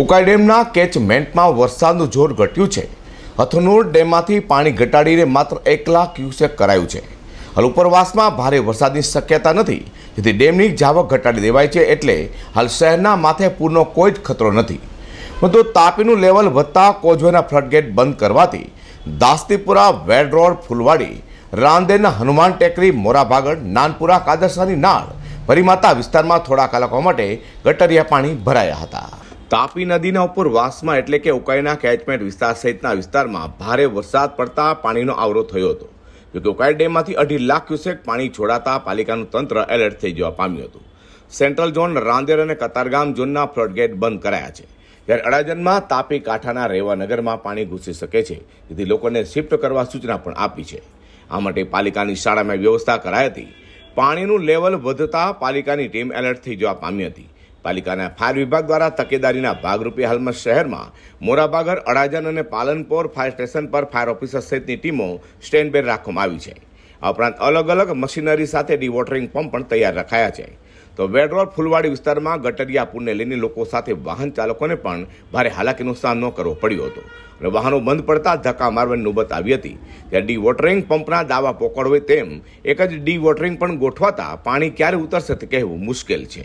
ઉકાઈ ડેમના કેચમેન્ટમાં વરસાદનું જોર ઘટ્યું છે. હથનુર ડેમમાંથી પાણી ઘટાડીને માત્ર એક લાખ ક્યુસેક કરાયું છે. હાલ ઉપરવાસમાં ભારે વરસાદની શક્યતા નથી, જેથી ડેમની જાવક ઘટાડી દેવાય છે એટલે હાલ શહેરના માથે પૂરનો કોઈ જ ખતરો નથી. પરંતુ તાપીનું લેવલ વધતા કોઝવેના ફ્લડગેટ બંધ કરવાથી દાસ્તીપુરા વેડ રોડ ફુલવાડી, રાંદેરના હનુમાન ટેકરી મોરાભાગળ નાનપુરા, કાદરસાની નાળ, પરિમાતા વિસ્તારમાં થોડા કલાકો માટે ગટરિયા પાણી ભરાયા હતા. તાપી નદીના ઉપર વાસમાં એટલે કે ઉકાઈના કેચમેન્ટ વિસ્તાર સહિતના વિસ્તારમાં ભારે વરસાદ પડતા પાણીનો આવરો થયો હતો. જોકે ઉકાઈ ડેમમાંથી અઢી લાખ ક્યુસેક પાણી છોડાતા પાલિકાનું તંત્ર એલર્ટ થઈ જવા પામ્યું હતું. સેન્ટ્રલ ઝોન રાંદેર અને કતારગામ ઝોનના ફ્લડગેટ બંધ કરાયા છે. જ્યારે અડાજણમાં તાપી કાંઠાના રેવાનગરમાં પાણી ઘૂસી શકે છે, જેથી લોકોને શિફ્ટ કરવા સૂચના પણ આપી છે. આ માટે પાલિકાની શાળામાં વ્યવસ્થા કરાઈ હતી. પાણીનું લેવલ વધતા પાલિકાની ટીમ એલર્ટ થઈ જવા પામી હતી. પાલિકાના ફાયર વિભાગ દ્વારા તકેદારીના ભાગરૂપે હાલમાં શહેરમાં મોરાબાગર, અડાજણ અને પાલનપોર ફાયર સ્ટેશન પર ફાયર ઓફિસર સહિતની ટીમો સ્ટેન્ડ બે રાખવામાં આવી છે. આ ઉપરાંત અલગ અલગ મશીનરી સાથે ડીવોટરિંગ પંપ પણ તૈયાર રખાયા છે. તો વેડ ફુલવાડી વિસ્તારમાં ગટરિયા પૂરને લઈને લોકો સાથે વાહન ચાલકોને પણ ભારે હાલાકીનો સામનો કરવો પડ્યો હતો અને વાહનો બંધ પડતા ધક્કા મારવાની નોબત આવી હતી. ત્યારે ડી વોટરિંગ પંપના દાવા પોકળ હોય તેમ એક જ ડી વોટરિંગ પણ ગોઠવાતા પાણી ક્યારે ઉતરશે તે કહેવું મુશ્કેલ છે.